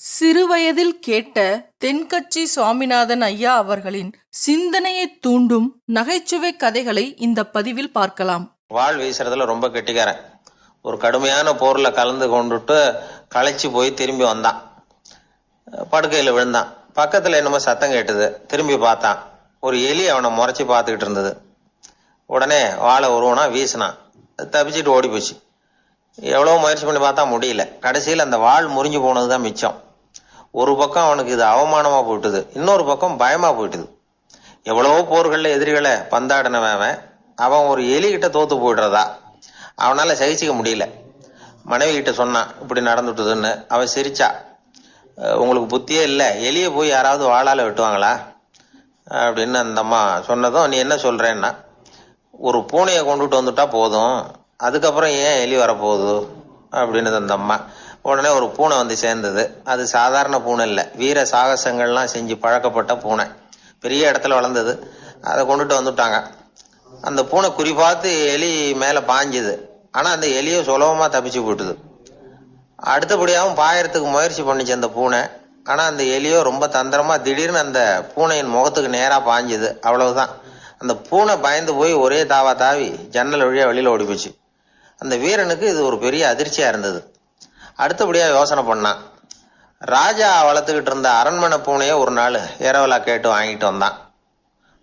சிறுவயதில் கேட்ட தென்கட்சி சுவாமிநாதன் ஐயா அவர்களின் சிந்தனையை தூண்டும் நகைச்சுவை கதைகளை இந்த பதிவில் பார்க்கலாம். வாள் வீசுறதுல ரொம்ப கெட்டிக்காரன். ஒரு கடுமையான போர்ல கலந்து கொண்டுட்டு களைச்சு போய் திரும்பி வந்தான். படுக்கையில விழுந்தான். பக்கத்துல என்னமோ சத்தம் கேட்டது. திரும்பி பார்த்தான். ஒரு எலி அவனை முறைச்சி பார்த்துக்கிட்டு இருந்தது. உடனே வாழை உருவனா வீசினான். தப்பிச்சிட்டு ஓடி போச்சு எவ்வளோ முயற்சி பண்ணி பார்த்தா முடியல. கடைசியில் அந்த வாள் முறிஞ்சு போனது தான் மிச்சம். ஒரு பக்கம் அவனுக்கு இது அவமானமா போயிட்டுது இன்னொரு பக்கம் பயமா போயிட்டுது. எவ்வளவோ போர்களில் எதிரிகளை பந்தாடினவன் அவன். அவன் ஒரு எலிகிட்ட தோத்து போயிடுறதா? அவனால சகிச்சிக்க முடியல. மனைவி கிட்ட சொன்னான் இப்படி நடந்துட்டுதுன்னு. அவன் சிரிச்சா உங்களுக்கு புத்தியே இல்லை. எலியை போய் யாராவது வாழால வெட்டுவாங்களா? அப்படின்னு அந்த அம்மா சொன்னதும் நீ என்ன சொல்றேன்னா ஒரு பூனையை கொண்டுட்டு வந்துட்டா போதும். அதுக்கப்புறம் ஏன் எலி வரப்போகுது? அப்படின்னு அந்த அம்மா உடனே ஒரு பூனை வந்து சேர்ந்தது. அது சாதாரண பூனை இல்லை. வீர சாகசங்கள்லாம் செஞ்சு பழக்கப்பட்ட பூனை. பெரிய இடத்துல வளர்ந்தது. அதை கொண்டுட்டு வந்துட்டாங்க. அந்த பூனை குறி பார்த்து எலி மேலே பாஞ்சுது. ஆனால் அந்த எலியை சுலபமாக தப்பிச்சு போட்டுது அடுத்தபடியாகவும் பாயறதுக்கு முயற்சி பண்ணிச்சு அந்த பூனை. ஆனால் அந்த எலியோ ரொம்ப தந்திரமாக திடீர்னு அந்த பூனையின் முகத்துக்கு நேராக பாஞ்சுது. அவ்வளவுதான். அந்த பூனை பயந்து போய் ஒரே தாவா தாவி ஜன்னல் வழியாக வெளியில் ஓடி போச்சு. அந்த வீரனுக்கு இது ஒரு பெரிய அதிர்ச்சியாக இருந்தது. அடுத்தபடியாக யோசனை பண்ணான். ராஜா வளர்த்துக்கிட்டு இருந்த அரண்மனை பூனையை ஒரு நாள் இரவலா கேட்டு வாங்கிட்டு வந்தான்.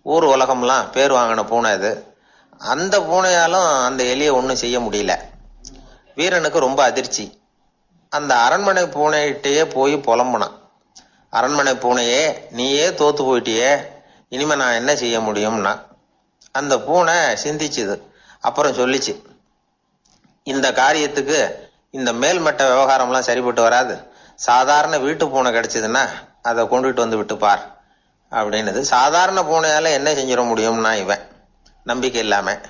ஊர் உலகம்லாம் பேர் வாங்கின பூனை இது அந்த பூனையாலும் அந்த எலியை ஒன்றும் செய்ய முடியல. வீரனுக்கு ரொம்ப அதிர்ச்சி. அந்த அரண்மனை பூனைகிட்டேயே போய் புலம்புனான். அரண்மனை பூனையே நீயே தோத்து போயிட்டியே. இனிமே நான் என்ன செய்ய முடியும்னா அந்த பூனை சிந்திச்சுது. அப்புறம் சொல்லிச்சு இந்த காரியத்துக்கு இந்த மேல்மட்ட விவகாரம்லாம் சரிப்பட்டு வராது. சாதாரண வீட்டு பூனை கிடைச்சதுன்னா அதை கொண்டுட்டு வந்து விட்டு பார். அப்படின்னது சாதாரண பூனையால் என்ன செஞ்சிட முடியும்னா இவன். நம்பிக்கை இல்லாமல்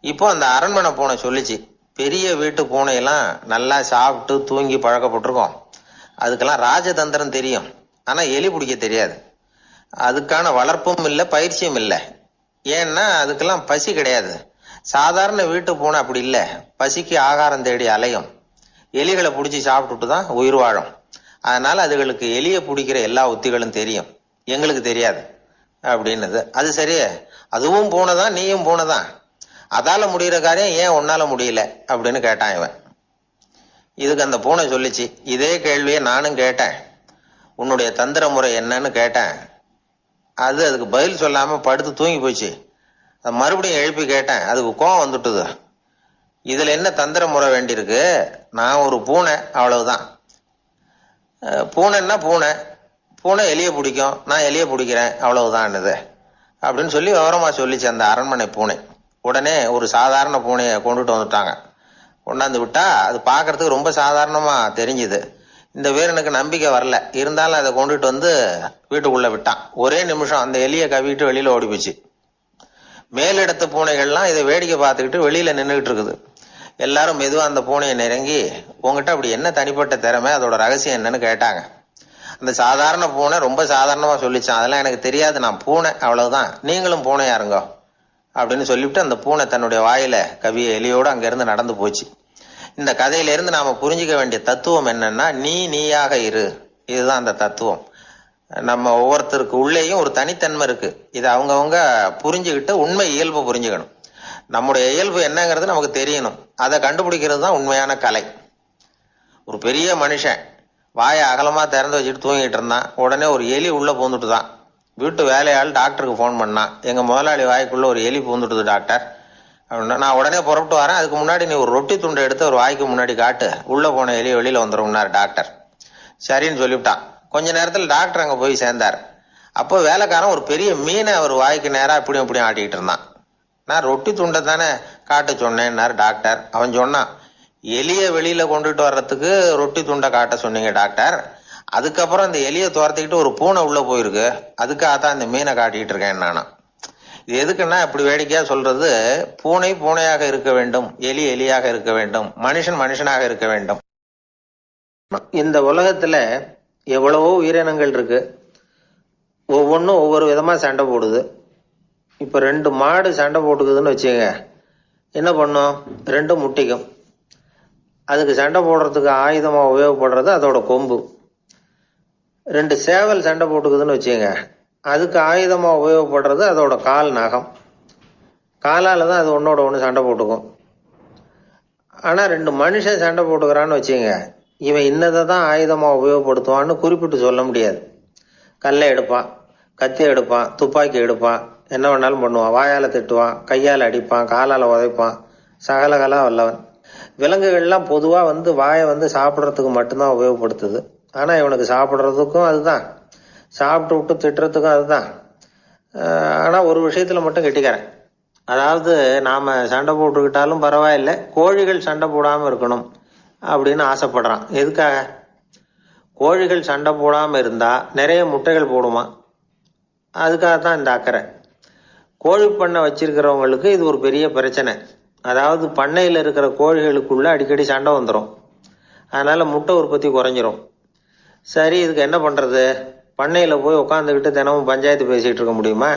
இப்போ அந்த அரண்மனை பூனை சொல்லிச்சு பெரிய வீட்டு பூனையெல்லாம் நல்லா சாப்பிட்டு தூங்கி பழக்கப்பட்டிருக்கோம். அதுக்கெல்லாம் ராஜதந்திரம் தெரியும். ஆனால் எலி பிடிக்க தெரியாது. அதுக்கான வளர்ப்பும் இல்லை பயிற்சியும் இல்லை. ஏன்னா அதுக்கெல்லாம் பசி கிடையாது. சாதாரண வீட்டு பூனை அப்படி இல்லை. பசிக்கு ஆகாரம் தேடி அலையும். எலிகளை பிடிச்சி சாப்பிட்டுட்டு தான் உயிர் வாழும். அதனால அதுகளுக்கு எலியை பிடிக்கிற எல்லா உத்திகளும் தெரியும். எங்களுக்கு தெரியாது. அப்படின்னது. அது சரியே. அதுவும் போனதான் நீயும் போனதான். அதால முடிகிற காரியம் ஏன் உன்னால முடியல? அப்படின்னு கேட்டான் இவன். இதுக்கு அந்த பூனை சொல்லிச்சு இதே கேள்வியை நானும் கேட்டேன். உன்னுடைய தந்திர முறை என்னன்னு கேட்டேன். அது அதுக்கு பதில் சொல்லாம படுத்து தூங்கி போச்சு. மறுபடியும் எழுப்பி கேட்டேன். அதுக்கு கோவம் வந்துட்டுது. இதில் என்ன தந்திர முறை வேண்டியிருக்கு? நான் ஒரு பூனை அவ்வளவுதான். பூனைன்னா பூனை. பூனை எலியை பிடிக்கும். நான் எலியை பிடிக்கிறேன் அவ்வளவுதான்னுது. அப்படின்னு சொல்லி விவரமாக சொல்லிச்சு அந்த அரண்மனை பூனை. உடனே ஒரு சாதாரண பூனையை கொண்டுட்டு வந்துட்டாங்க. கொண்டாந்து விட்டா அது பார்க்கறதுக்கு ரொம்ப சாதாரணமாக தெரிஞ்சுது. இந்த வீரனுக்கு நம்பிக்கை வரல. இருந்தாலும் அதை கொண்டுட்டு வந்து வீட்டுக்குள்ளே விட்டான். ஒரே நிமிஷம் அந்த எலியை கவிட்டு வெளியில் ஓடி போச்சு. மேலிடத்து பூனைகள்லாம் இதை வேடிக்கை பார்த்துக்கிட்டு வெளியில் நின்றுக்கிட்டு இருக்குது. எல்லாரும் மெதுவாக அந்த பூனையை நெருங்கி உங்ககிட்ட அப்படி என்ன தனிப்பட்ட திறமை? அதோட ரகசியம் என்னன்னு கேட்டாங்க. அந்த சாதாரண பூனை ரொம்ப சாதாரணமாக சொல்லிச்சான். அதெல்லாம் எனக்கு தெரியாது. நான் பூனை. அவ்வளவுதான். நீங்களும் பூனையா இருங்கோ. அப்படின்னு சொல்லிவிட்டு அந்த பூனை தன்னுடைய வாயில கவிய எலியோடு அங்கிருந்து நடந்து போச்சு. இந்த கதையிலேருந்து நாம் நாம புரிஞ்சுக்க வேண்டிய தத்துவம் என்னன்னா நீ நீயாக இரு. இதுதான் அந்த தத்துவம். நம்ம ஒவ்வொருத்தருக்கு உள்ளேயும் ஒரு தனித்தன்மை இருக்கு. இதை அவங்கவுங்க புரிஞ்சுக்கிட்டு உண்மை இயல்பு புரிஞ்சுக்கணும். நம்முடைய இயல்பு என்னங்கிறது நமக்கு தெரியணும். அதை கண்டுபிடிக்கிறது தான் உண்மையான கலை. ஒரு பெரிய மனுஷன் வாயை அகலமா திறந்து வச்சுட்டு தூங்கிட்டு இருந்தான். உடனே ஒரு எலி உள்ள பூந்துட்டு தான் வீட்டு வேலையாள் டாக்டருக்கு ஃபோன் பண்ணான் எங்க முதலாளி வாய்க்குள்ள ஒரு எலி பூந்துட்டுது டாக்டர். அப்படின்னா நான் உடனே புறப்பட்டு வரேன். அதுக்கு முன்னாடி நீ ஒரு ரொட்டி துண்டை எடுத்து ஒரு வாய்க்கு முன்னாடி காட்டு. உள்ள போன எலி வெளியில வந்துரும்னாரு டாக்டர். சரின்னு சொல்லிவிட்டான். கொஞ்ச நேரத்தில் டாக்டர் அங்க போய் சேர்ந்தார். அப்போ வேலைக்காரன் ஒரு பெரிய மீனை அவர் வாய்க்கு நேராக இப்படியும் இப்படியும் ஆட்டிக்கிட்டு இருந்தான். நான் ரொட்டி துண்டை தானே காட்ட சொன்னேன்னாரு டாக்டர். அவன் சொன்னான் எலியை வெளியில் கொண்டுட்டு வர்றதுக்கு ரொட்டி துண்டை காட்ட சொன்னீங்க டாக்டர். அதுக்கப்புறம் இந்த எலியை துரத்திக்கிட்டு ஒரு பூனை உள்ளே போயிருக்கு. அதுக்காக தான் அந்த மீனை காட்டிட்டு இருக்கேன் நானா. இது எதுக்குன்னா இப்படி வேடிக்கையாக சொல்றது பூனை பூனையாக இருக்க வேண்டும் எலி எலியாக இருக்க வேண்டும் மனுஷன் மனுஷனாக இருக்க வேண்டும். இந்த உலகத்துல எவ்வளவோ உயிரினங்கள் இருக்கு. ஒவ்வொன்றும் ஒவ்வொரு விதமா சண்டை போடுது. இப்போ ரெண்டு மாடு சண்டை போட்டுக்குதுன்னு வச்சுங்க என்ன பண்ணும்? ரெண்டும் முட்டிக்கும். அதுக்கு சண்டை போடுறதுக்கு ஆயுதமாக உபயோகப்படுறது அதோட கொம்பு. ரெண்டு சேவல் சண்டை போட்டுக்குதுன்னு வச்சுங்க அதுக்கு ஆயுதமாக உபயோகப்படுறது அதோட கால் நகம். காலால் தான் அது ஒன்றோட ஒன்று சண்டை போட்டுக்கும். ஆனால் ரெண்டு மனுஷன் சண்டை போட்டுக்கிறான்னு வச்சுங்க இவன் இன்னதை தான் ஆயுதமாக உபயோகப்படுத்துவான்னு குறிப்பிட்டு சொல்ல முடியாது. கல்லை எடுப்பான் கத்தி எடுப்பான் துப்பாக்கி எடுப்பான் என்ன வேணாலும் பண்ணுவான். வாயால் திட்டுவான் கையால் அடிப்பான் காலால் உதைப்பான். சகலகலா வல்லவன். விலங்குகள்லாம் பொதுவாக வந்து வாயை வந்து சாப்பிட்றதுக்கு மட்டும்தான் உபயோகப்படுத்துது. ஆனால் இவனுக்கு சாப்பிட்றதுக்கும் அதுதான். சாப்பிட்டு விட்டு திட்டுறதுக்கும் அதுதான். ஆனால் ஒரு விஷயத்தில் மட்டும் கெட்டிக்கிறேன் அதாவது நாம் சண்டை போட்டுக்கிட்டாலும் பரவாயில்லை. கோழிகள் சண்டை போடாமல் இருக்கணும் அப்படின்னு ஆசைப்படுறான். எதுக்காக? கோழிகள் சண்டை போடாமல் இருந்தால் நிறைய முட்டைகள் போடுமா? அதுக்காக தான் இந்த அக்கறை. கோழி பண்ணை வச்சிருக்கிறவங்களுக்கு இது ஒரு பெரிய பிரச்சனை. அதாவது பண்ணையில் இருக்கிற கோழிகளுக்குள்ள அடிக்கடி சண்டை வந்துடும் அதனால முட்டை உற்பத்தி குறைஞ்சிரும். சரி இதுக்கு என்ன பண்ணுறது பண்ணையில் போய் உட்காந்துக்கிட்டு தினமும் பஞ்சாயத்து பேசிகிட்டு இருக்க முடியுமா?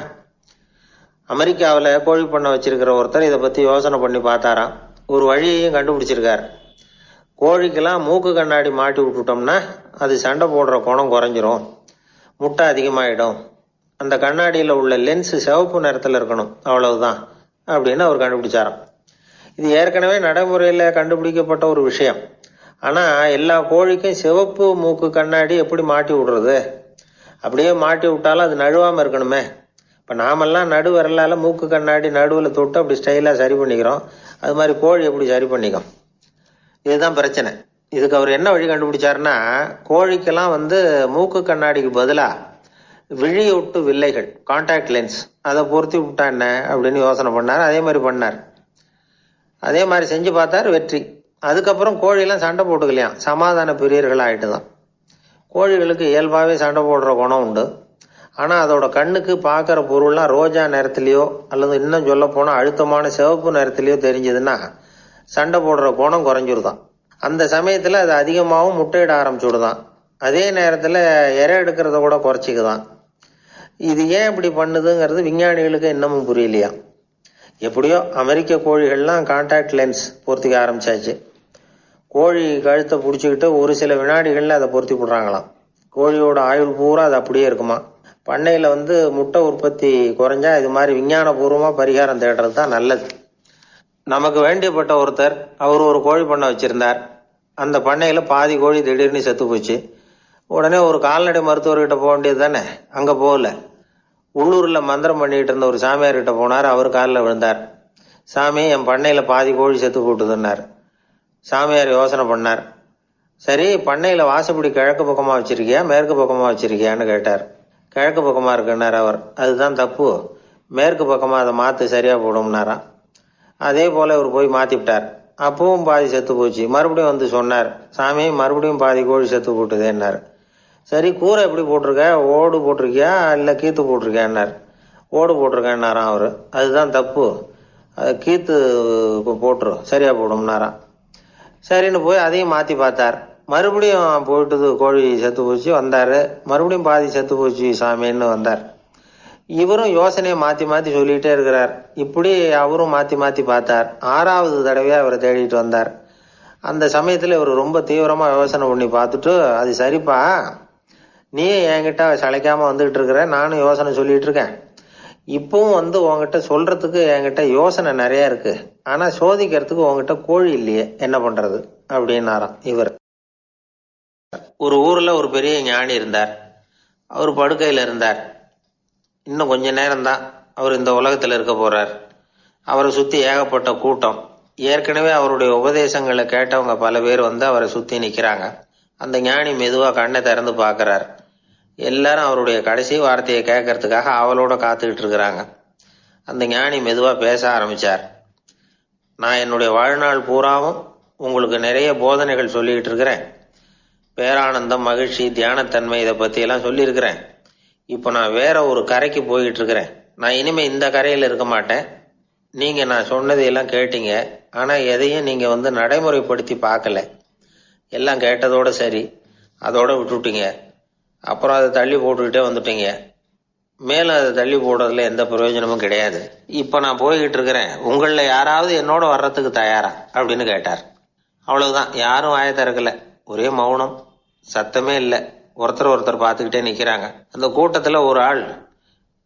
அமெரிக்காவில் கோழி பண்ணை வச்சிருக்கிற ஒருத்தர் இதை பற்றி யோசனை பண்ணி பார்த்தாராம். ஒரு வழியையும் கண்டுபிடிச்சிருக்கார். கோழிக்கெல்லாம் மூக்கு கண்ணாடி மாட்டி விட்டுட்டோம்னா அது சண்டை போடுற குணம் குறைஞ்சிரும். முட்டை அதிகமாகிடும் அந்த கண்ணாடியில் உள்ள லென்ஸ் சிவப்பு நிறத்தில் இருக்கணும். அவ்வளவுதான். அப்படின்னு அவர் கண்டுபிடிச்சாராம். இது ஏற்கனவே நடைமுறையில் கண்டுபிடிக்கப்பட்ட ஒரு விஷயம். ஆனால் எல்லா கோழிக்கும் சிவப்பு மூக்கு கண்ணாடி எப்படி மாட்டி விடுறது? அப்படியே மாட்டி விட்டாலும் அது நழுவாமல் இருக்கணுமே. இப்போ நாமெல்லாம் நடு மூக்கு கண்ணாடி நடுவில் தொட்டு அப்படி ஸ்டைலாக சரி பண்ணிக்கிறோம். அது மாதிரி கோழி எப்படி சரி பண்ணிக்கும்? இதுதான் பிரச்சனை. இதுக்கு அவர் என்ன வழி கண்டுபிடிச்சாருன்னா கோழிக்கெல்லாம் வந்து மூக்கு கண்ணாடிக்கு பதிலாக விழியொட்டு வில்லைகள் காண்டாக்ட் லென்ஸ் அதை பொருத்தி விட்டா என்ன அப்படின்னு யோசனை பண்ணார். அதே மாதிரி பண்ணார். அதே மாதிரி செஞ்சு பார்த்தார் வெற்றி. அதுக்கப்புறம் கோழியெல்லாம் சண்டை போட்டுக்கலையாம் சமாதான பிரியர்கள் ஆகிட்டு தான் கோழிகளுக்கு இயல்பாகவே சண்டை போடுற குணம் உண்டு. ஆனால் அதோட கண்ணுக்கு பார்க்குற பொருள்லாம் ரோஜா நிறத்துலையோ அல்லது இன்னும் சொல்ல போனால் அழுத்தமான சிவப்பு நிறத்துலையோ தெரிஞ்சதுன்னா சண்டை போடுற குணம் குறைஞ்சிருதான். அந்த சமயத்தில் அது அதிகமாகவும் முட்டையிட ஆரம்பிச்சுடுதான். அதே நேரத்தில் இறை எடுக்கிறத கூட குறைச்சிக்குதான். இது ஏன் இப்படி பண்ணுதுங்கிறது விஞ்ஞானிகளுக்கு இன்னமும் புரியலையா? எப்படியோ அமெரிக்க கோழிகள்லாம் காண்டாக்ட் லென்ஸ் பொருத்திக்க ஆரம்பிச்சாச்சு. கோழி கழுத்தை பிடிச்சிக்கிட்டு ஒரு சில வினாடிகளில் அதை பொருத்தி விடுறாங்களாம் கோழியோட ஆயுள் பூரா அது அப்படியே இருக்குமா? பண்ணையில் வந்து முட்டை உற்பத்தி குறைஞ்சா இது மாதிரி விஞ்ஞானபூர்வமாக பரிகாரம் தேடுறது தான் நல்லது. நமக்கு வேண்டியப்பட்ட ஒருத்தர் அவர் ஒரு கோழி பண்ணை வச்சுருந்தார். அந்த பண்ணையில் பாதி கோழி திடீர்னு செத்து போச்சு. உடனே ஒரு கால்நடை மருத்துவர்கிட்ட போக வேண்டியது தானே? அங்கே போகல. உள்ளூரில் மந்திரம் பண்ணிட்டு இருந்த ஒரு சாமியார்கிட்ட போனார் அவர் காலில் விழுந்தார். சாமி என் பண்ணையில் பாதி கோழி செத்து போட்டுதுன்னார். சாமியார் யோசனை பண்ணார். சரி பண்ணையில் வாசப்படி கிழக்கு பக்கமாக வச்சிருக்கியா மேற்கு பக்கமாக வச்சிருக்கியான்னு கேட்டார். கிழக்கு பக்கமாக இருக்குன்னார் அவர். அதுதான் தப்பு. மேற்கு பக்கமாக அதை மாற்று சரியாக போடும்னாராம். அதே போல் இவர் போய் மாற்றிவிட்டார் அப்பவும் பாதி செத்து போச்சு. மறுபடியும் வந்து சொன்னார் சாமி மறுபடியும் பாதி கோழி செத்து போட்டுதேன்னார். சரி கூரை எப்படி போட்டிருக்க? ஓடு போட்டிருக்கியா? இல்லை கீத்து போட்டிருக்கியான்னார் ஓடு போட்டிருக்கேன்னாராம் அவர்? அதுதான் தப்பு. அது கீத்து போட்டுரு சரியாக போடும்னாராம் சரின்னு போய் அதையும் மாற்றி பார்த்தார். மறுபடியும் போயிட்டது கோழி செத்து போச்சு வந்தார். மறுபடியும் பாதி செத்து போச்சு சாமின்னு வந்தார். இவரும் யோசனையை மாற்றி மாற்றி சொல்லிகிட்டே இருக்கிறார். இப்படி அவரும் மாற்றி மாற்றி பார்த்தார். ஆறாவது தடவையாக அவரை தேடிட்டு வந்தார். அந்த சமயத்தில் இவர் ரொம்ப தீவிரமாக யோசனை பண்ணி பார்த்துட்டு அது சரிப்பா நீ என்கிட்ட சளைக்காமல் வந்துகிட்டு இருக்கிற நானும் யோசனை சொல்லிட்டு இருக்கேன். இப்பவும் வந்து உங்ககிட்ட சொல்றதுக்கு என்கிட்ட யோசனை நிறைய இருக்கு. ஆனா சோதிக்கிறதுக்கு உங்ககிட்ட கோழி இல்லையே என்ன பண்றது? அப்படின்னாராம் இவர். ஒரு ஊர்ல ஒரு பெரிய ஞானி இருந்தார். அவர் படுக்கையில் இருந்தார். இன்னும் கொஞ்ச நேரம்தான் அவர் இந்த உலகத்தில் இருக்க போறார். அவரை சுத்தி ஏகப்பட்ட கூட்டம். ஏற்கனவே அவருடைய உபதேசங்களை கேட்டவங்க பல பேர் வந்து அவரை சுத்தி நிக்கிறாங்க. அந்த ஞானி மெதுவாக கண்ணை திறந்து பார்க்கறார். எல்லாரும் அவருடைய கடைசி வார்த்தையை கேட்கறதுக்காக அவளோட காத்துக்கிட்டு இருக்கிறாங்க. அந்த ஞானி மெதுவாக பேச ஆரம்பிச்சார். நான் என்னுடைய வாழ்நாள் பூராவும் உங்களுக்கு நிறைய போதனைகள் சொல்லிக்கிட்டு இருக்கிறேன். பேரானந்தம் மகிழ்ச்சி தியானத்தன்மை இதை பற்றியெல்லாம் சொல்லியிருக்கிறேன். இப்போ நான் வேற ஒரு கரைக்கு போய்கிட்டு இருக்கிறேன். நான் இனிமேல் இந்த கரையில் இருக்க மாட்டேன். நீங்கள் நான் சொன்னதையெல்லாம் கேட்டீங்க. ஆனால் எதையும் நீங்கள் வந்து நடைமுறைப்படுத்தி பார்க்கல. எல்லாம் கேட்டதோடு சரி. அதோடு விட்டுட்டீங்க. அப்புறம் அதை தள்ளி போட்டுக்கிட்டே வந்துட்டீங்க. மேலும் அதை தள்ளி போடுறதுல எந்த பிரயோஜனமும் கிடையாது. இப்போ நான் போய்கிட்டு இருக்கிறேன். உங்களில் யாராவது என்னோட வர்றதுக்கு தயாரா? அப்படின்னு கேட்டார். அவ்வளவுதான். யாரும் வாய திறக்கல. ஒரே மௌனம். சத்தமே இல்லை. ஒருத்தர் ஒருத்தர் பார்த்துக்கிட்டே நிற்கிறாங்க அந்த கூட்டத்தில் ஒரு ஆள்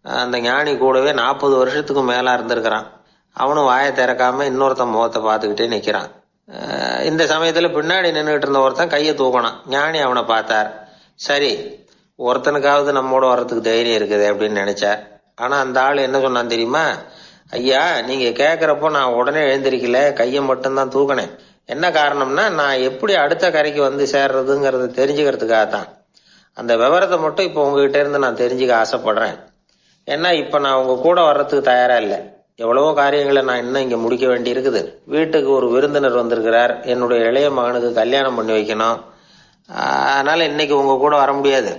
அந்த ஞானி கூடவே நாற்பது வருஷத்துக்கு மேலாக இருந்திருக்கிறான். அவனும் வாயை திறக்காம இன்னொருத்தன் முகத்தை பார்த்துக்கிட்டே நிற்கிறான் இந்த சமயத்தில் பின்னாடி நின்றுட்டு இருந்த ஒருத்தன் கையை தூக்கினான். ஞானி அவனை பார்த்தார். சரி ஒருத்தனுக்காவது நம்மோட வர்றதுக்கு தைரியம் இருக்குது அப்படின்னு நினைச்சார் ஆனா அந்த ஆள் என்ன சொன்னான் தெரியுமா? ஐயா நீங்க கேக்குறப்போ நான் உடனே எழுந்திருக்கல கையை மட்டும்தான் தூக்கினேன். என்ன காரணம்னா நான் எப்படி அடுத்த கரைக்கு வந்து சேர்றதுங்கிறத தெரிஞ்சுக்கிறதுக்காக தான் அந்த விவரத்தை மட்டும் இப்போ உங்ககிட்ட இருந்து நான் தெரிஞ்சுக்க ஆசைப்படுறேன். ஏன்னா இப்போ நான் உங்க கூட வர்றதுக்கு தயாரா இல்லை. எவ்வளவோ காரியங்களை நான் இன்னும் இங்க முடிக்க வேண்டி இருக்குது வீட்டுக்கு ஒரு விருந்தினர் வந்திருக்கிறார். என்னுடைய இளைய மகனுக்கு கல்யாணம் பண்ணி வைக்கணும். அதனால் அதனால இன்னைக்கு உங்க கூட வர முடியாது.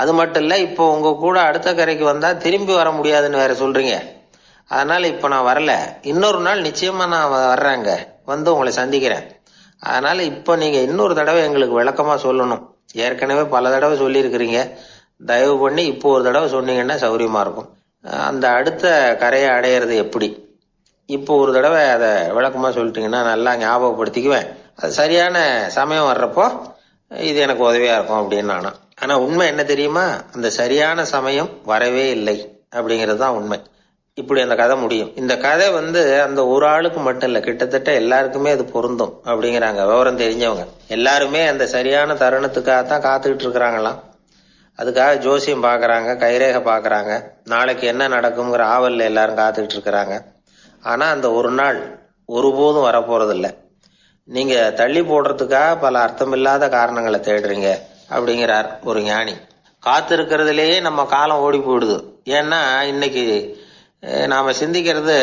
அது மட்டும் இல்லை இப்போ உங்கள் கூட அடுத்த கரைக்கு வந்தால் திரும்பி வர முடியாதுன்னு வேற சொல்கிறீங்க அதனால் இப்போ நான் வரல. இன்னொரு நாள் நிச்சயமாக நான் வர்றேங்க. வந்து உங்களை சந்திக்கிறேன். அதனால் இப்போ நீங்கள் இன்னொரு தடவை எங்களுக்கு விளக்கமாக சொல்லணும். ஏற்கனவே பல தடவை சொல்லியிருக்கிறீங்க. தயவு பண்ணி இப்போ ஒரு தடவை சொன்னீங்கன்னா சௌரியமாக இருக்கும். அந்த அடுத்த கரையை அடையிறது எப்படி? இப்போ ஒரு தடவை அதை விளக்கமாக சொல்லிட்டீங்கன்னா நல்லா ஞாபகப்படுத்திக்குவேன். அது சரியான சமயம் வர்றப்போ இது எனக்கு உதவியாக இருக்கும் அப்படின்னு நானும். ஆனா உண்மை என்ன தெரியுமா? அந்த சரியான சமயம் வரவே இல்லை அப்படிங்கிறது தான் உண்மை. இப்படி அந்த கதை முடியும். இந்த கதை வந்து அந்த ஒரு ஆளுக்கு மட்டும் இல்லை கிட்டத்தட்ட எல்லாருக்குமே அது பொருந்தும் அப்படிங்கிறாங்க விவரம் தெரிஞ்சவங்க. எல்லாருமே அந்த சரியான தருணத்துக்காக தான் காத்துக்கிட்டு இருக்கிறாங்களாம். அதுக்காக ஜோசியம் பார்க்குறாங்க கைரேகை பார்க்குறாங்க நாளைக்கு என்ன நடக்குங்கிற ஆவலில் எல்லாரும் காத்துக்கிட்டு இருக்கிறாங்க. ஆனால் அந்த ஒரு நாள் ஒருபோதும் வரப்போகிறதில்ல நீங்கள் தள்ளி போடுறதுக்காக பல அர்த்தமில்லாத காரணங்களை தேடுறீங்க. அப்படிங்கிறார் ஒரு ஞானி. காத்திருக்கிறதுலேயே நம்ம காலம் ஓடி போயிடுது. ஏன்னா இன்னைக்கு நாம் சிந்திக்கிறது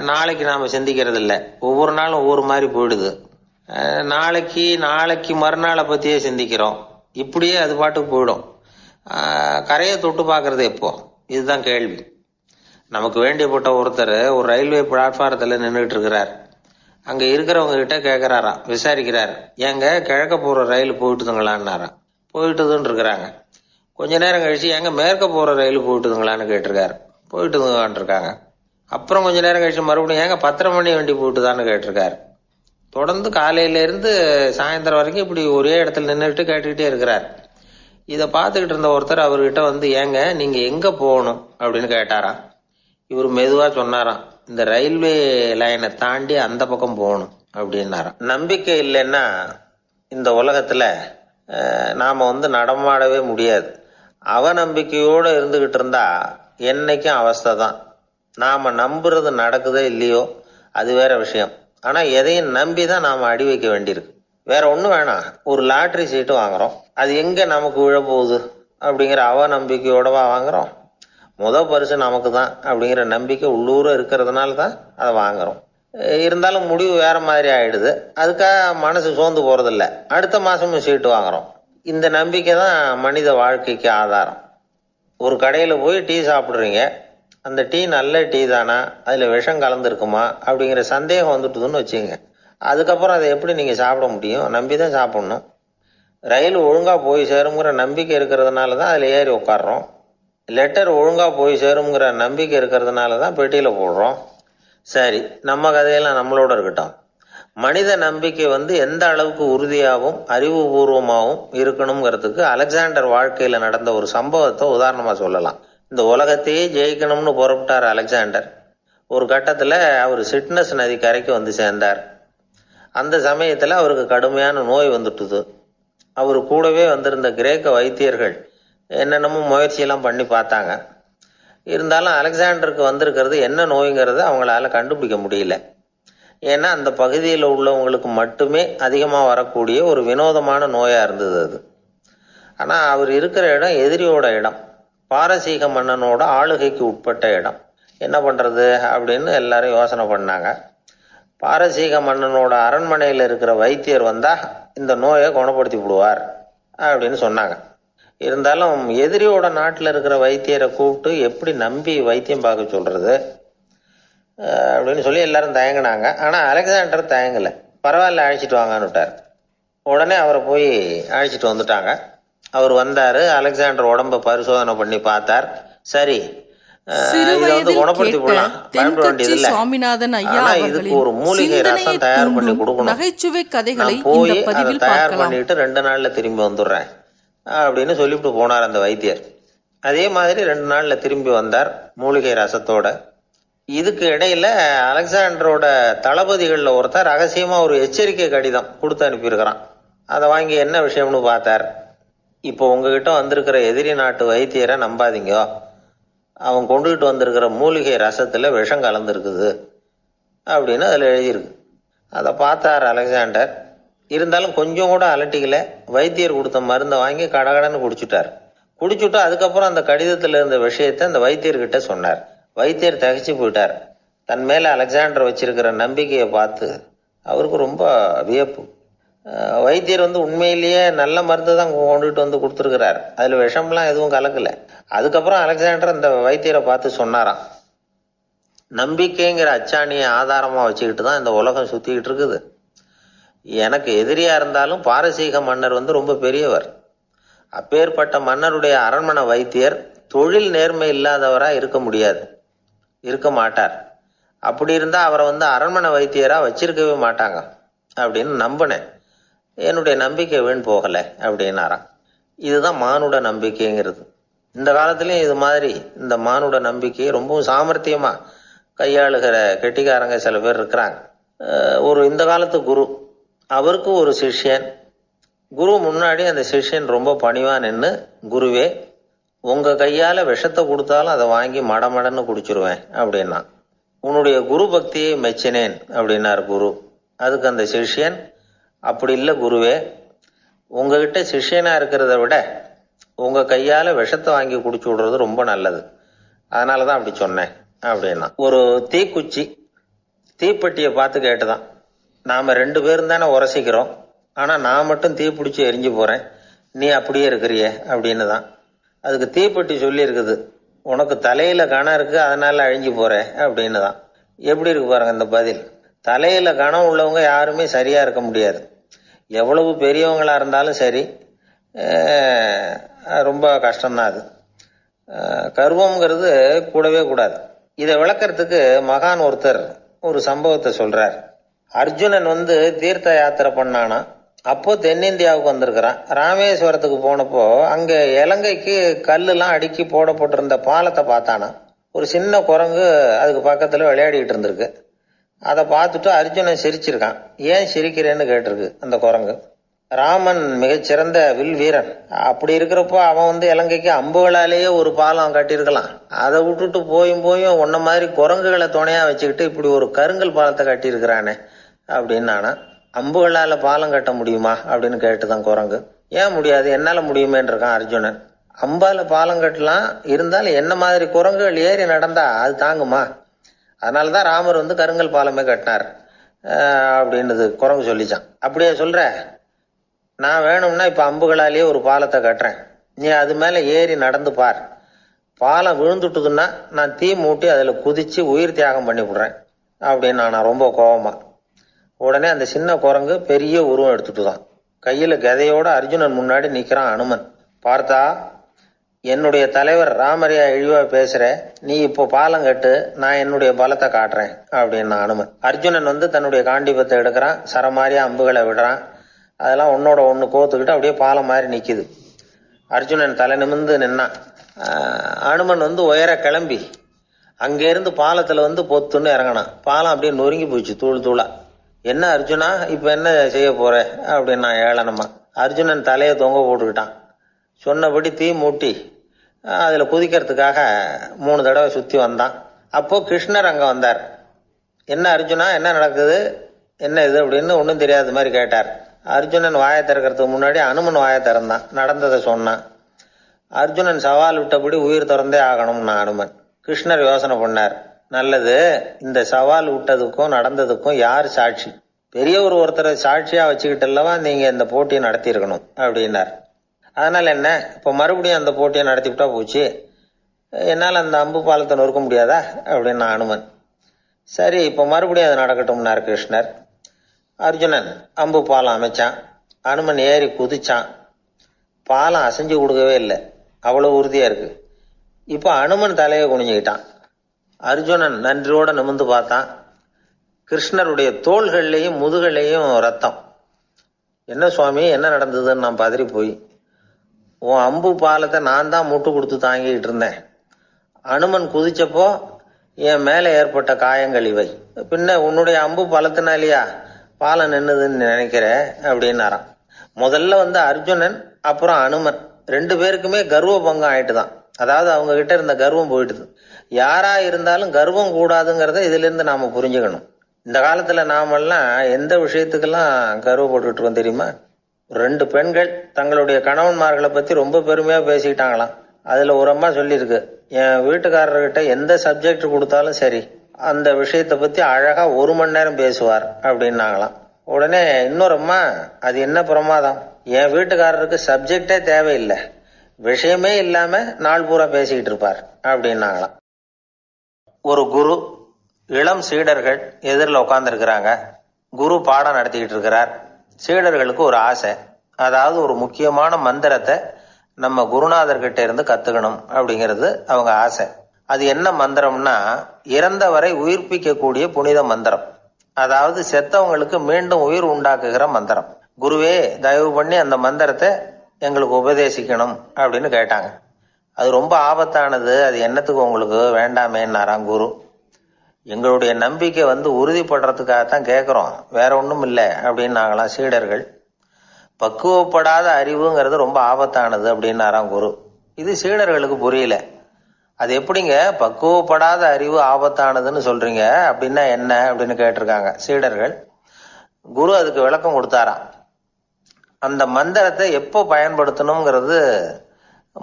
நாளைக்கு நாம் சிந்திக்கிறது இல்லை ஒவ்வொரு நாளும் ஒவ்வொரு மாதிரி போயிடுது. நாளைக்கு நாளைக்கு மறுநாளை பற்றியே சிந்திக்கிறோம். இப்படியே அது பாட்டுக்கு போயிடும். கரையை தொட்டு பார்க்கறது எப்போ? இதுதான் கேள்வி. நமக்கு வேண்டியப்பட்ட ஒருத்தர் ஒரு ரயில்வே பிளாட்ஃபாரத்தில் நின்றுட்டு இருக்கிறார். அங்க இருக்கிறவங்க கிட்ட கேட்குறாராம் விசாரிக்கிறார். ஏங்க கிழக்க போற ரயில் போயிட்டுதுங்களான்னாராம். போயிட்டுதுன்னு இருக்கிறாங்க. கொஞ்ச நேரம் கழிச்சு ஏங்க மேற்க போற ரயில் போயிட்டுதுங்களான்னு கேட்டிருக்காரு. போயிட்டுதுங்களான்னு இருக்காங்க அப்புறம் கொஞ்ச நேரம் கழிச்சு மறுபடியும் ஏங்க பத்தரை மணி வண்டி போயிட்டுதான்னு கேட்டிருக்காரு. தொடர்ந்து காலையில இருந்து சாயந்தரம் வரைக்கும் இப்படி ஒரே இடத்துல நின்றுட்டு கேட்டுக்கிட்டே இருக்கிறார். இதை பார்த்துக்கிட்டு இருந்த ஒருத்தர் அவர்கிட்ட வந்து ஏங்க நீங்க எங்க போகணும்? அப்படின்னு கேட்டாராம். இவர் மெதுவா சொன்னாராம். இந்த ரயில்வே லைனை தாண்டி அந்த பக்கம் போகணும் அப்படின்னாராம். நம்பிக்கை இல்லைன்னா இந்த உலகத்துல நாம் நாம வந்து நடமாடவே முடியாது. அவநம்பிக்கையோடு இருந்துகிட்டு இருந்தா என்னைக்கும் அவஸ்தை தான். நாம நம்புறது நடக்குதோ இல்லையோ அது வேற விஷயம். ஆனா எதையும் நம்பி தான் நாம அடி வைக்க வேண்டியிருக்கு. வேற ஒன்றும் வேணாம். ஒரு லாட்டரி சீட்டு வாங்குறோம். அது எங்க நமக்கு விழ போகுது அப்படிங்கிற அவநம்பிக்கையோடவா வாங்குறோம்? முத பரிசு நமக்கு தான் அப்படிங்கிற நம்பிக்கை உள்ளூர இருக்கிறதுனால தான் அதை வாங்குறோம். இருந்தாலும் முடிவு வேற மாதிரி ஆயிடுது. அதுக்காக மனசு சோர்ந்து போறதில்ல. அடுத்த மாசமும் சீட்டு வாங்குறோம். இந்த நம்பிக்கை தான் மனித வாழ்க்கைக்கு ஆதாரம். ஒரு கடையில் போய் டீ சாப்பிடுறீங்க. அந்த டீ நல்ல டீ தானா? அதில் விஷம் கலந்துருக்குமா? அப்படிங்கிற சந்தேகம் வந்துட்டுதுன்னு வச்சுங்க அதுக்கப்புறம் அதை எப்படி நீங்கள் சாப்பிட முடியும்? நம்பி தான் சாப்பிட்ணும். ரயில் ஒழுங்காக போய் சேருங்கிற நம்பிக்கை இருக்கிறதுனால தான் அதில் ஏறி உட்காடுறோம் லெட்டர் ஒழுங்காக போய் சேருங்கிற நம்பிக்கை இருக்கிறதுனால தான் பெட்டியில் போடுறோம். சரி நம்ம கதையெல்லாம் நம்மளோட இருக்கட்டும். மனித நம்பிக்கை வந்து எந்த அளவுக்கு உறுதியாகவும் அறிவுபூர்வமாகவும் இருக்கணுங்கிறதுக்கு அலெக்சாண்டர் வாழ்க்கையில் நடந்த ஒரு சம்பவத்தை உதாரணமாக சொல்லலாம். இந்த உலகத்தையே ஜெயிக்கணும்னு புறப்பட்டார் அலெக்சாண்டர். ஒரு கட்டத்தில் அவர் சிட்னஸ் நதி கரைக்கு வந்து சேர்ந்தார். அந்த சமயத்தில் அவருக்கு கடுமையான நோய் வந்துட்டுது. அவர் கூடவே வந்திருந்த கிரேக்க வைத்தியர்கள் என்னென்னமோ முயற்சியெல்லாம் பண்ணி பார்த்தாங்க. இருந்தாலும் அலெக்சாண்டருக்கு வந்திருக்கிறது என்ன நோய்ங்கிறத அவங்களால கண்டுபிடிக்க முடியல. ஏன்னா அந்த பகுதியில் உள்ளவங்களுக்கு மட்டுமே அதிகமாக வரக்கூடிய ஒரு வினோதமான நோயாக இருந்தது அது. ஆனால் அவர் இருக்கிற இடம் எதிரியோட இடம். பாரசீக மன்னனோட ஆளுகைக்கு உட்பட்ட இடம். என்ன பண்ணுறது அப்படின்னு எல்லாரும் யோசனை பண்ணாங்க. பாரசீக மன்னனோட அரண்மனையில் இருக்கிற வைத்தியர் வந்தால் இந்த நோயை குணப்படுத்தி விடுவார் அப்படின்னு சொன்னாங்க. இருந்தாலும் எதிரியோட நாட்டில் இருக்கிற வைத்தியரை கூப்பிட்டு எப்படி நம்பி வைத்தியம் பார்க்க சொல்றது? அஹ் அப்படின்னு சொல்லி எல்லாரும் தயங்கினாங்க. ஆனா அலெக்சாண்டர் தயங்கல. பரவாயில்ல அழைச்சிட்டு வாங்கன்னு விட்டார் உடனே அவரை போய் அழைச்சிட்டு வந்துட்டாங்க. அவர் வந்தாரு. அலெக்சாண்டர் உடம்ப பரிசோதனை பண்ணி பார்த்தார். சரி சுவாமிநாதன் ஐயா ஆனா இதுக்கு ஒரு அவர்களின் மூலிகை சிந்தனையை ரசம் தயார் பண்ணி தூண்டும் கொடுக்கணும். நகைச்சுவை கதைகளை தயார் பண்ணிட்டு ரெண்டு நாள்ல திரும்பி வந்துடுறேன். அப்படின்னு சொல்லிவிட்டு போனார் அந்த வைத்தியர். அதே மாதிரி ரெண்டு நாள்ல திரும்பி வந்தார் மூலிகை ரசத்தோட. இதுக்கு இடையில அலெக்சாண்டரோட தளபதிகளில் ஒருத்தர் ரகசியமா ஒரு எச்சரிக்கை கடிதம் கொடுத்து அனுப்பியிருக்கிறான். அதை வாங்கி என்ன விஷயம்னு பார்த்தார். இப்போ உங்ககிட்ட வந்திருக்கிற எதிரி நாட்டு வைத்தியரை நம்பாதீங்க. அவன் கொண்டுகிட்டு வந்திருக்கிற மூலிகை ரசத்துல விஷம் கலந்துருக்குது. அப்படின்னு அதில் எழுதியிருக்கு. அதை பார்த்தார் அலெக்சாண்டர். இருந்தாலும் கொஞ்சம் கூட அலட்டிக்கல. வைத்தியர் கொடுத்த மருந்தை வாங்கி கடகடன்னு குடிச்சுட்டார். குடிச்சுட்டு அதுக்கப்புறம் அந்த கடிதத்தில் இருந்த விஷயத்தை அந்த வைத்தியர்கிட்ட சொன்னார். வைத்தியர் தகைச்சு போயிட்டார். தன் மேலே அலெக்சாண்டர் வச்சிருக்கிற நம்பிக்கையை பார்த்து அவருக்கு ரொம்ப வியப்பு. வைத்தியர் வந்து உண்மையிலேயே நல்ல மருந்து தான் கொண்டுட்டு வந்து கொடுத்துருக்கிறார். அதில் விஷம்லாம் எதுவும் கலக்கல. அதுக்கப்புறம் அலெக்சாண்டர் அந்த வைத்தியரை பார்த்து சொன்னாராம். நம்பிக்கைங்கிற அச்சாணியை ஆதாரமாக வச்சுக்கிட்டு தான் இந்த உலகம் சுற்றிக்கிட்டு இருக்குது. எனக்கு எதிரியா இருந்தாலும் பாரசீக மன்னர் வந்து ரொம்ப பெரியவர். அப்பேற்பட்ட மன்னருடைய அரண்மனை வைத்தியர் தொழில் நேர்மை இல்லாதவரா இருக்க முடியாது. இருக்க மாட்டார். அப்படி இருந்தா அவரை வந்து அரண்மனை வைத்தியரா வச்சிருக்கவே மாட்டாங்க அப்படின்னு நம்பினேன். என்னுடைய நம்பிக்கை வீண் போகல அப்படின்னாராம். இதுதான் மானுட நம்பிக்கைங்கிறது. இந்த காலத்துலேயும் இது மாதிரி இந்த மானுட நம்பிக்கையை ரொம்பவும் சாமர்த்தியமா கையாளுகிற கெட்டிக்காரங்க சில பேர் இருக்கிறாங்க. ஒரு இந்த காலத்து குரு அவருக்கு ஒரு சிஷ்யன். குரு முன்னாடி அந்த சிஷ்யன் ரொம்ப பணிவான் நின்று குருவே உங்க கையால விஷத்தை கொடுத்தாலும் அதை வாங்கி மடமடன்னு குடிச்சிருவேன் அப்படின்னா. உன்னுடைய குரு பக்தியை மெச்சினேன் அப்படின்னார் குரு. அதுக்கு அந்த சிஷ்யன் அப்படி இல்லை குருவே உங்ககிட்ட சிஷ்யனாக இருக்கிறத விட உங்க கையால விஷத்தை வாங்கி குடிச்சு விடுறது ரொம்ப நல்லது. அதனால தான் அப்படி சொன்னேன் அப்படின்னா. ஒரு தீக்குச்சி தீப்பெட்டியை பார்த்து கேட்டுதான். நாம ரெண்டு பேரும் தானே உரசிக்கிறோம். ஆனா நான் மட்டும் தீ பிடிச்சி எரிஞ்சு போறேன். நீ அப்படியே இருக்கிறியே அப்படின்னு தான் அதுக்கு தீப்பெட்டி சொல்லி இருக்குது உனக்கு தலையில கணம் இருக்கு அதனால அழிஞ்சு போற அப்படின்னு தான் எப்படி இருக்கு பாருங்க இந்த பதில். தலையில கணம் உள்ளவங்க யாருமே சரியா இருக்க முடியாது. எவ்வளவு பெரியவங்களா இருந்தாலும் சரி ரொம்ப கஷ்டம்தான் அது. கருவம்ங்கிறது கூடவே கூடாது. இதை விளக்கிறதுக்கு மகான் ஒருத்தர் ஒரு சம்பவத்தை சொல்றார். அர்ஜுனன் வந்து தீர்த்த யாத்திரை பண்ணானா. அப்போ தென்னிந்தியாவுக்கு வந்திருக்கிறான். ராமேஸ்வரத்துக்கு போனப்போ அங்க இலங்கைக்கு கல்லுலாம் அடுக்கி போடப்பட்டிருந்த பாலத்தை பார்த்தானா. ஒரு சின்ன குரங்கு அதுக்கு பக்கத்துல விளையாடிட்டு இருந்திருக்கு. அதை பார்த்துட்டு அர்ஜுனன் சிரிச்சிருக்கான். ஏன் சிரிக்கிறேன்னு கேட்டிருக்கு அந்த குரங்கு. ராமன் மிகச்சிறந்த வில் வீரன். அப்படி இருக்கிறப்போ அவன் வந்து இலங்கைக்கு அம்புகளாலேயே ஒரு பாலம் கட்டியிருக்கலாம். அதை விட்டுட்டு போயும் போயும் உன்ன மாதிரி குரங்குகளை துணையா வச்சுக்கிட்டு இப்படி ஒரு கருங்கல் பாலத்தை கட்டியிருக்கிறானே. அப்படின்னு நானா அம்புகளால் பாலம் கட்ட முடியுமா? அப்படின்னு கேட்டுதான் குரங்கு. ஏன் முடியாது? என்னால் முடியுமேன்றிருக்கான் அர்ஜுனன். அம்பால பாலம் கட்டலாம் இருந்தாலும் என்ன மாதிரி குரங்குகள் ஏறி நடந்தா அது தாங்குமா? அதனாலதான் ராமர் வந்து கருங்கல் பாலமே கட்டினார். அப்படின்றது குரங்கு சொல்லிச்சான். அப்படியே சொல்கிற நான் வேணும்னா இப்போ அம்புகளாலேயே ஒரு பாலத்தை கட்டுறேன். நீ அது மேலே ஏறி நடந்து பார். பாலம் விழுந்துட்டுதுன்னா நான் தீ மூட்டி அதில் குதித்து உயிர் தியாகம் பண்ணி விடுறேன். அப்படின்னு நான் ரொம்ப கோபமாக உடனே அந்த சின்ன குரங்கு பெரிய உருவம் எடுத்துட்டு தான் கையில கதையோட அர்ஜுனன் முன்னாடி நிக்கிறான் அனுமன். பார்த்தா என்னுடைய தலைவர் ராமரியா இழிவா பேசுற. நீ இப்போ பாலம் கட்டு. நான் என்னுடைய பலத்தை காட்டுறேன் அப்படின்னு அனுமன். அர்ஜுனன் வந்து தன்னுடைய காண்டிபத்தை எடுக்கிறான். சரமாரியா அம்புகளை விடுறான். அதெல்லாம் உன்னோட ஒண்ணு கோத்துக்கிட்டு அப்படியே பாலம் மாதிரி நிக்குது. அர்ஜுனன் தலை நிமிர்ந்து நின்னான். அனுமன் வந்து உயர கிளம்பி அங்கேருந்து பாலத்துல வந்து பொத்துன்னு இறங்கினான். பாலம் அப்படியே நொறுங்கி போச்சு தூள் தூளா. என்ன அர்ஜுனா இப்ப என்ன செய்ய போற? அப்படின்னா ஏளனமா. அர்ஜுனன் தலையை தொங்க போட்டுக்கிட்டான். சொன்னபடி தீ மூட்டி அதில் அதுல குதிக்கிறதுக்காக மூணு தடவை சுத்தி வந்தான். அப்போ கிருஷ்ணர் அங்க வந்தார். என்ன அர்ஜுனா என்ன நடக்குது? என்ன இது அப்படின்னு ஒன்றும் தெரியாத மாதிரி கேட்டார். அர்ஜுனன் வாயை திறக்கிறதுக்கு முன்னாடி அனுமன் வாயை திறந்தான். நடந்ததை சொன்னான். அர்ஜுனன் சவால் விட்டபடி உயிர் திறந்தே ஆகணும்னா அனுமன். கிருஷ்ணர் யோசனை பண்ணார். நல்லது. இந்த சவால் விட்டதுக்கும் நடந்ததுக்கும் யார் சாட்சி? பெரியவர் ஒருத்தரை சாட்சியா வச்சுக்கிட்டல்லவா நீங்க இந்த போட்டியை நடத்தியிருக்கணும் அப்படின்னார். அதனால என்ன? இப்ப மறுபடியும் அந்த போட்டியை நடத்திவிட்டா போச்சு. என்னால் அந்த அம்பு பாலத்தை நொறுக்க முடியாதா? அப்படின்னு அனுமன். சரி இப்போ மறுபடியும் அது நடக்கட்டும்னார் கிருஷ்ணர். அர்ஜுனன் அம்பு பாலம் அமைச்சான். அனுமன் ஏறி குதிச்சான். பாலம் அசைஞ்சு கொடுக்கவே இல்லை. அவ்வளோ உறுதியாக இருக்கு. இப்போ அனுமன் தலையை குனிஞ்சுக்கிட்டான். அர்ஜுனன் நன்றியோட நிமிந்து பார்த்தான். கிருஷ்ணருடைய தோள்கள்லையும் முதுகள்லையும் ரத்தம். என்ன சுவாமி என்ன நடந்ததுன்னு நான் பதறி போய் உன் அம்பு பாலத்தை நான் தான் முட்டு கொடுத்து தாங்கிக்கிட்டு இருந்தேன். அனுமன் குதிச்சப்போ என் மேலே ஏற்பட்ட காயங்கள் இவை. பின்ன உன்னுடைய அம்பு பலத்தினாலியா பாலம் நின்னுதுன்னு நினைக்கிற? அப்படின்னாராம். முதல்ல வந்து அர்ஜுனன் அப்புறம் அனுமன். ரெண்டு பேருக்குமே கர்வ பங்கம் ஆயிட்டுதான். அதாவது அவங்க கிட்ட இருந்த கர்வம் போயிடுது யாரா இருந்தாலும் கர்வம் கூடாதுங்கிறத இதுல இருந்து நாம புரிஞ்சுக்கணும். இந்த காலத்துல நாமெல்லாம் எந்த விஷயத்துக்கெல்லாம் கர்வப்பட்டுட்டு இருக்கோம் தெரியுமா? ரெண்டு பெண்கள் தங்களுடைய கணவன்மார்களை பத்தி ரொம்ப பெருமையா பேசிக்கிட்டாங்களாம். அதுல ஒரு அம்மா சொல்லியிருக்கு என் வீட்டுக்காரர்கிட்ட எந்த சப்ஜெக்ட் கொடுத்தாலும் சரி அந்த விஷயத்தை பத்தி அழகா ஒரு மணி நேரம் பேசுவார் அப்படின்னாங்களாம். உடனே இன்னொரு அம்மா அது என்ன பிரமாதம்? என் வீட்டுக்காரருக்கு சப்ஜெக்டே தேவையில்லை. விஷயமே இல்லாம நாள் பூரா பேசிக்கிட்டு இருப்பார் அப்படின்னாங்களாம். ஒரு குரு இளம் சீடர்கள் எதிரில் உட்காந்துருக்கிறாங்க குரு பாடம் நடத்திக்கிட்டு இருக்கிறார். சீடர்களுக்கு ஒரு ஆசை. அதாவது ஒரு முக்கியமான மந்திரத்தை நம்ம குருநாதர்கிட்ட இருந்து கத்துக்கணும் அப்படிங்கிறது அவங்க ஆசை. அது என்ன மந்திரம்னா இறந்தவரை உயிர்ப்பிக்கக்கூடிய புனித மந்திரம். அதாவது செத்தவங்களுக்கு மீண்டும் உயிர் உண்டாக்குகிற மந்திரம். குருவே தயவு பண்ணி அந்த மந்திரத்தை எங்களுக்கு உபதேசிக்கணும் அப்படின்னு கேட்டாங்க. அது ரொம்ப ஆபத்தானது. அது என்னத்துக்கு உங்களுக்கு வேண்டாமேன்னாராம் குரு. எங்களுடைய நம்பிக்கை வந்து உறுதிப்படுறதுக்காகத்தான் கேட்குறோம் வேற ஒன்றும் இல்லை அப்படின்னாங்களாம் சீடர்கள். பக்குவப்படாத அறிவுங்கிறது ரொம்ப ஆபத்தானது அப்படின்னாராம் குரு. இது சீடர்களுக்கு புரியல. அது எப்படிங்க? பக்குவப்படாத அறிவு ஆபத்தானதுன்னு சொல்றீங்க அப்படின்னா என்ன அப்படின்னு கேட்டிருக்காங்க சீடர்கள். குரு அதுக்கு விளக்கம் கொடுத்தாராம். அந்த மந்திரத்தை எப்போ பயன்படுத்தணுங்கிறது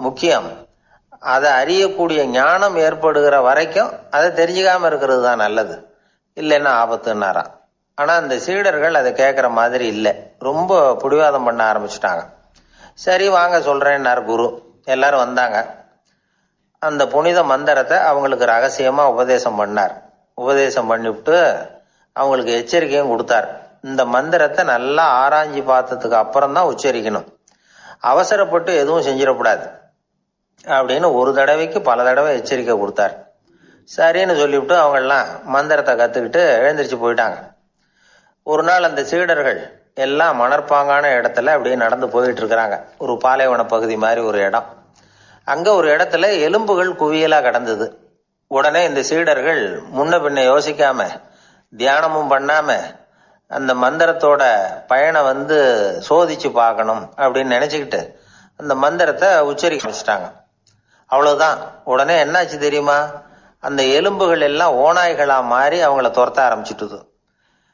முக்கியம். அதை அறியக்கூடிய ஞானம் ஏற்படுகிற வரைக்கும் அதை தெரிஞ்சுக்காம இருக்கிறது தான் நல்லது. இல்லைன்னா ஆபத்துன்னாராம் ஆனால் அந்த சீடர்கள் அதை கேட்குற மாதிரி இல்லை. ரொம்ப பிடிவாதம் பண்ண ஆரம்பிச்சிட்டாங்க. சரி வாங்க சொல்கிறேன்னார் குரு. எல்லாரும் வந்தாங்க. அந்த புனித மந்திரத்தை அவங்களுக்கு ரகசியமாக உபதேசம் பண்ணார். உபதேசம் பண்ணிவிட்டு அவங்களுக்கு எச்சரிக்கையும் கொடுத்தார். இந்த மந்திரத்தை நல்லா ஆராய்ஞ்சு பார்த்ததுக்கு அப்புறம் தான் உச்சரிக்கணும். அவசரப்பட்டு எதுவும் செஞ்சிடக்கூடாது. அப்படின்னு ஒரு தடவைக்கு பல தடவை எச்சரிக்கை கொடுத்தார். சரின்னு சொல்லிவிட்டு அவங்கெல்லாம் மந்திரத்தை கற்றுக்கிட்டு எழுந்திரிச்சு போயிட்டாங்க. ஒரு நாள் அந்த சீடர்கள் எல்லாம் மணற்பாங்கான இடத்துல அப்படியே நடந்து போயிட்டு இருக்கிறாங்க. ஒரு பாலைவன பகுதி மாதிரி ஒரு இடம். அங்கே ஒரு இடத்துல எலும்புகள் குவியலாக கிடந்தது. உடனே இந்த சீடர்கள் முன்ன பின்ன யோசிக்காம தியானமும் பண்ணாம அந்த மந்திரத்தோட பயனை வந்து சோதிச்சு பார்க்கணும் அப்படின்னு நினைச்சுக்கிட்டு அந்த மந்திரத்தை உச்சரிக்க வச்சுட்டாங்க அவ்வளவுதான். உடனே என்னாச்சு தெரியுமா? அந்த எலும்புகள் எல்லாம் ஓநாய்களா மாறி அவங்கள துரத்த ஆரம்பிச்சிட்டுது.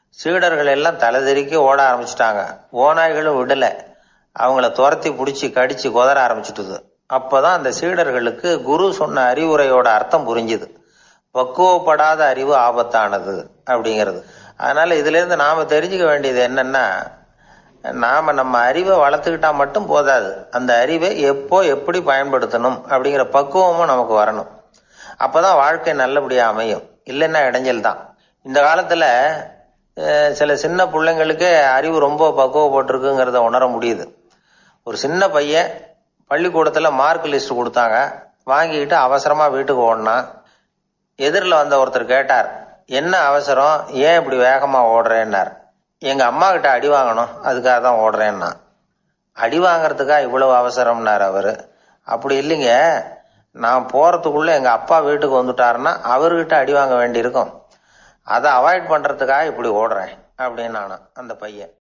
சீடர்கள் எல்லாம் தலைதெறிக்க ஓட ஆரம்பிச்சிட்டாங்க. ஓநாய்களும் விடல. அவங்கள துரத்தி பிடிச்சி கடிச்சு குதற ஆரம்பிச்சிட்டுது. அப்போதான் அந்த சீடர்களுக்கு குரு சொன்ன அறிவுரையோட அர்த்தம் புரிஞ்சுது. பக்குவப்படாத அறிவு ஆபத்தானது அப்படிங்கிறது. அதனால் இதுலேருந்து நாம் தெரிஞ்சுக்க வேண்டியது என்னென்னா நாம் நம்ம அறிவை வளர்த்துக்கிட்டா மட்டும் போதாது. அந்த அறிவை எப்போ எப்படி பயன்படுத்தணும் அப்படிங்கிற பக்குவமும் நமக்கு வரணும். அப்போ தான் வாழ்க்கை நல்லபடியாக அமையும். இல்லைன்னா இடைஞ்சல் தான். இந்த காலத்தில் சில சின்ன பிள்ளைங்களுக்கே அறிவு ரொம்ப பக்குவப்பட்டிருக்குங்கிறத உணர முடியுது. ஒரு சின்ன பையன் பள்ளிக்கூடத்தில் மார்க் லிஸ்ட் கொடுத்தாங்க. வாங்கிக்கிட்டு அவசரமாக வீட்டுக்கு ஓடினான். எதிரில் வந்த ஒருத்தர் கேட்டார் என்ன அவசரம்? ஏன் இப்படி வேகமாக ஓடுறேன்னார். எங்கள் அம்மா கிட்ட அடி வாங்கணும் அதுக்காக தான் ஓடுறேன்னா. அடி வாங்கிறதுக்கா இவ்வளவு அவசரம்னார் அவர். அப்படி இல்லைங்க. நான் போகிறதுக்குள்ளே எங்கள் அப்பா வீட்டுக்கு வந்துட்டாருன்னா அவர்கிட்ட அடி வாங்க வேண்டியிருக்கும். அதை அவாய்ட் பண்ணுறதுக்காக இப்படி ஓடுறேன் அப்படின்னு அந்த பையன்.